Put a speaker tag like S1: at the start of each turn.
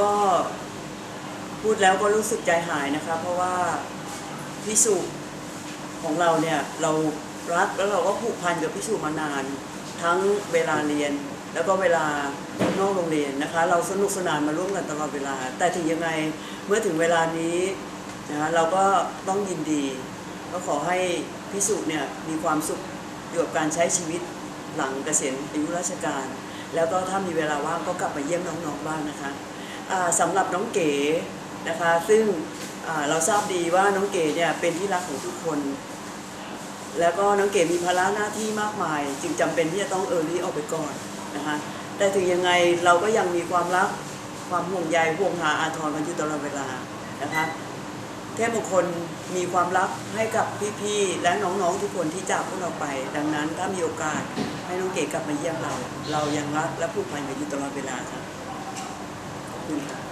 S1: ก็พูดแล้วก็รู้สึกใจหายนะคะ เพราะว่าพิสุของเราเนี่ยเรารักแล้วเราก็ผูกพันกับพิสุมานาน ทั้งเวลาเรียน แล้วก็เวลานอกโรงเรียนนะคะ เราสนุกสนานมาร่วมกันตลอดเวลา แต่ถึงยังไงเมื่อถึงเวลานี้นะคะเราก็ต้องยินดี ก็ขอให้พิสุเนี่ยมีความสุขอยู่กับการใช้ชีวิตหลังเกษียณอายุราชการ แล้วก็ถ้ามีเวลาว่างก็กลับมาเยี่ยมน้องๆบ้างนะคะ สำหรับน้องเก๋นะคะซึ่งเราทราบดีว่าน้องเก๋เนี่ยเป็นที่รักของทุกคน แล้วก็น้องเก๋มีภาระหน้าที่มากมาย จึงจำเป็นที่จะต้องเออรี่ออกไปก่อนนะคะแต่ถึงยังไงเราก็ยังมีความรักความห่วงใยห่วงหาอาทรกันอยู่ตลอดเวลานะคะเทพมงคลมีความรักให้กับพี่ๆและน้องๆทุกคนที่จากพวกเราไป ดังนั้นถ้ามีโอกาสให้น้องเก๋กลับมาเยี่ยมเรา เรายังรักและผูกพันกันอยู่ตลอดเวลาครั me.